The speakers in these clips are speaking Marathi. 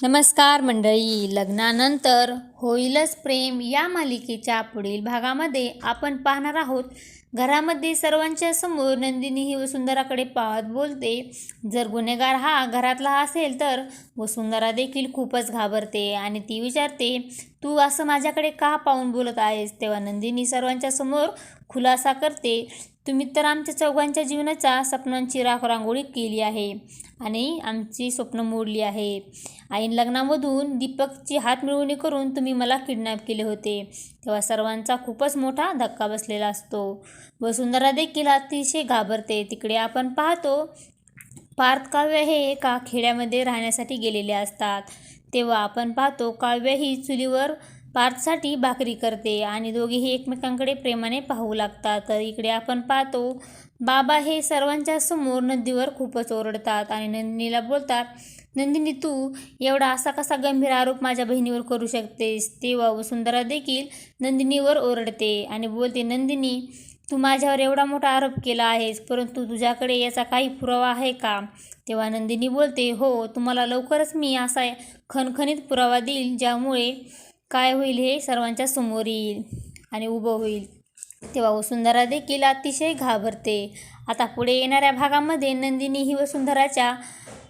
नमस्कार मंडळी लग्नानंतर होईलच प्रेम या मालिकेच्या पुढील भागामध्ये आपण पाहणार आहोत. घरामध्ये सर्वांच्या समोर नंदिनी ही वसुंधराकडे पाहत बोलते. जर गुन्हेगार हा घरातला असेल तर वसुंधरा देखील खूपच घाबरते आणि ती विचारते तू असं माझ्याकडे का पाहून बोलत आहेस? तेव्हा नंदिनी सर्वांच्या समोर खुलासा करते. तुम्ही तर आमच्या चौघांच्या जीवनाच्या स्वप्नांची राख रांगोळी केली आहे आणि आमची स्वप्न मोडली आहे. ऐन लग्नामधून दीपकची हात मिळवणी करून तुम्ही मला किडनॅप केले होते. तेव्हा सर्वांचा खूपच मोठा धक्का बसलेला असतो. वसुंधरा देखील अतिशय घाबरते. तिकडे आपण पाहतो पार्थ काव्य हे एका खेड्यामध्ये राहण्यासाठी गेलेले असतात. तेव्हा आपण पाहतो काव्य ही चुलीवर पार्थसाठी भाकरी करते आणि दोघेही एकमेकांकडे प्रेमाने पाहू लागतात. तर इकडे आपण पाहतो बाबा हे सर्वांच्या समोर नंदीवर खूपच ओरडतात आणि नंदिनीला बोलतात नंदिनी तू एवढा असा कसा गंभीर आरोप माझ्या बहिणीवर करू शकतेस तेव्हा वसुंधरा देखील नंदिनीवर ओरडते आणि बोलते नंदिनी तू माझ्यावर एवढा मोठा आरोप केला आहेस परंतु तुझ्याकडे याचा काही पुरावा आहे का तेव्हा नंदिनी बोलते हो तुम्हाला लवकरच मी असा खणखणीत पुरावा देईल ज्यामुळे काय होईल हे सर्वांच्या समोर येईल आणि उभं होईल. तेव्हा वसुंधरा देखील अतिशय घाबरते. आता पुढे येणाऱ्या भागामध्ये नंदिनी ही वसुंधराच्या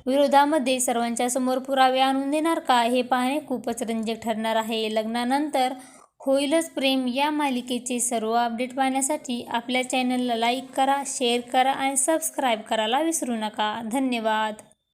विरोधामध्ये सर्वांच्या समोर पुरावे आणून देणार का हे पाहणे खूपच रंजक ठरणार आहे. लग्नानंतर होईलच प्रेम या मालिकेचे सर्व अपडेट पाहण्यासाठी आपल्या चॅनलला लाईक करा शेअर करा आणि सबस्क्राईब करायला विसरू नका. धन्यवाद.